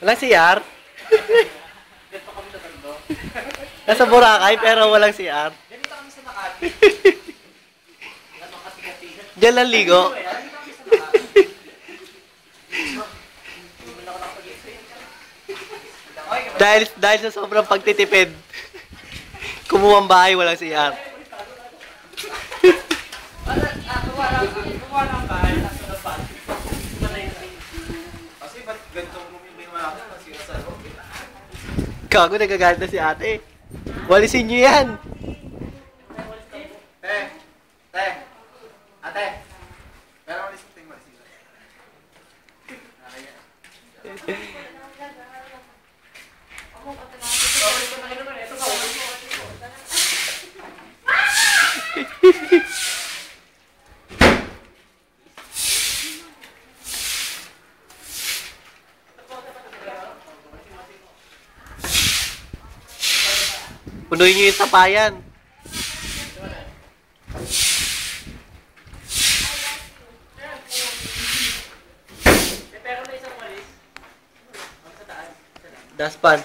Walang CR? Nasa Boracay pero walang CR. Ganito kami sa Makati. Ano kati-kati. Diyan lang ligo. Ganito kami sa Dahil, dahil sa sobrang pagtitipid. Kumuha ang bahay, walang CR. Wala, ah, kuha lang, kuha lang bahay, nasa laban. Iba na yun. Kasi ba't ganito mo yung Gago, nagagalit na si ate. Walisin niyo yan. Te! Te! Ate! Pero malis ito yung Punuin niyo yung tapayan. Taas. Daspan.